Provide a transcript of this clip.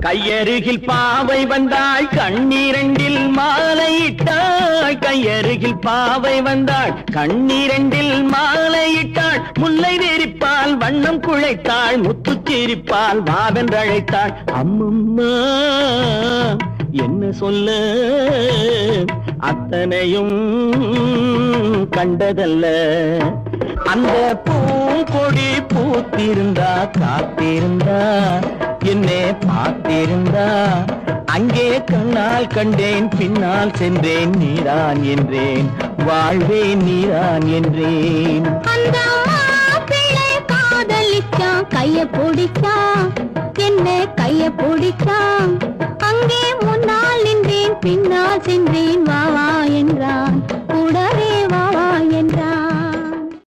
கையருகில் பாவை வந்தாள் கண்ணீரண்டில் மாலையிட்டாள். கையருகில் பாவை வந்தாள் கண்ணீரண்டில் மாலையிட்டாள். முல்லை நெறிப்பால் வண்ணம் குழைத்தாள் முத்துச் சிரிப்பால் வாவென்றழைத்தாள் அம்மம்மா என்ன சொல்ல? அத்தனையும் கண்டதல்ல. அந்த பூங்கொடி பூத்திருந்தா காத்திருந்தா என்னே பார்த்திருந்தா? அங்கே கண்ணால் கண்டேன் பின்னால் சென்றேன் நீதான் என்றேன். வாழ்வேன் நீதான் என்றேன். அந்த கைய பிடிச்சான். என்ன கைய பிடிச்சான். அங்கே முன்னால் நின்றேன் பின்னால் சென்றேன் வா.